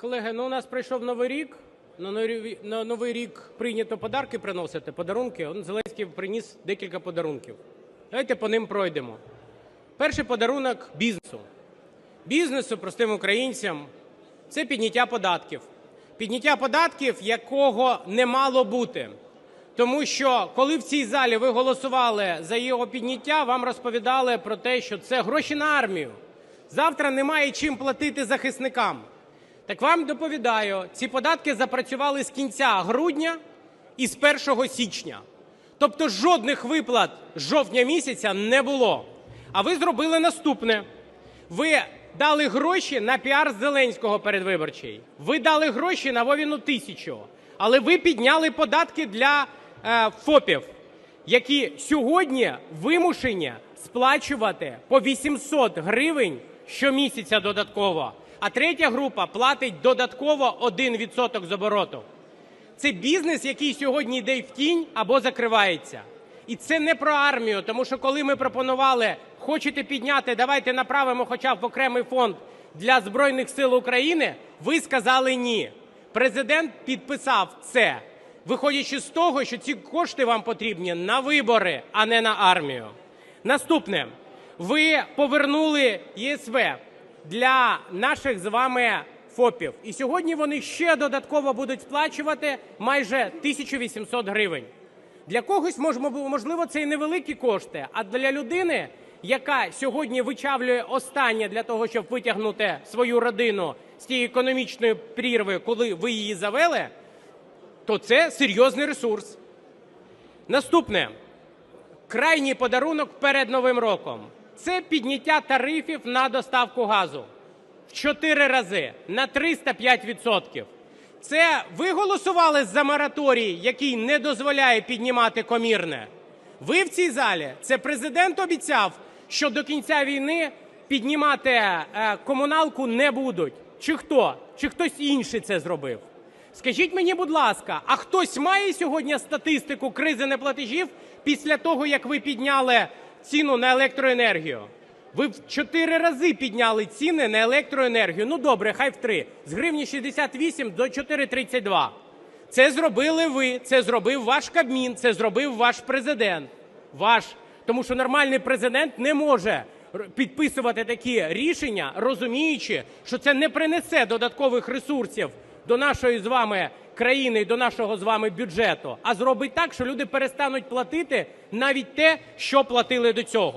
Колеги, ну у нас прийшов новий рік. На новий рік прийнято подарки приносити, подарунки. Он Зеленський приніс декілька подарунків. Давайте по ним пройдемо. Перший подарунок бізнесу. Бізнесу, простим українцям, це підняття податків. Підняття податків, якого не мало бути. Тому що коли в цій залі ви голосували за його підняття, вам розповідали про те, що це гроші на армію. Завтра немає чим платити захисникам. Так вам доповідаю, ці податки запрацювали з кінця грудня і з 1 січня. Тобто жодних виплат з жовтня місяця не було. А ви зробили наступне. Ви дали гроші на піар Зеленського передвиборчий. Ви дали гроші на Вовіну тисячу. Але ви підняли податки для е, ФОПів, які сьогодні вимушені сплачувати по 800 гривень щомісяця додатково. А третя група платить додатково 1% з обороту. Це бізнес, який сьогодні йде в тінь або закривається. І це не про армію, тому що коли ми пропонували, хочете підняти, давайте направимо хоча б в окремий фонд для Збройних сил України, ви сказали ні. Президент підписав це, виходячи з того, що ці кошти вам потрібні на вибори, а не на армію. Наступне. Ви повернули ЄСВ для наших з вами ФОПів. І сьогодні вони ще додатково будуть сплачувати майже 1800 гривень. Для когось можливо це і невеликі кошти, а для людини, яка сьогодні вичавлює останнє для того, щоб витягнути свою родину з тієї економічної прірви, коли ви її завели, то це серйозний ресурс. Наступне крайній подарунок перед Новим роком це підняття тарифів на доставку газу в 4 рази на 305%. Це ви голосували за мораторій, який не дозволяє піднімати комірне? Ви в цій залі? Це президент обіцяв, що до кінця війни піднімати е, комуналку не будуть. Чи хто? Чи хтось інший це зробив? Скажіть мені, будь ласка, а хтось має сьогодні статистику кризи неплатежів після того, як ви підняли ціну на електроенергію? Ви в чотири рази підняли ціни на електроенергію. Ну добре, хай в три. З гривні 68 до 4,32. Це зробили ви, це зробив ваш Кабмін, це зробив ваш президент. Ваш. Тому що нормальний президент не може підписувати такі рішення, розуміючи, що це не принесе додаткових ресурсів до нашої з вами країни і до нашого з вами бюджету, а зробить так, що люди перестануть платити навіть те, що платили до цього.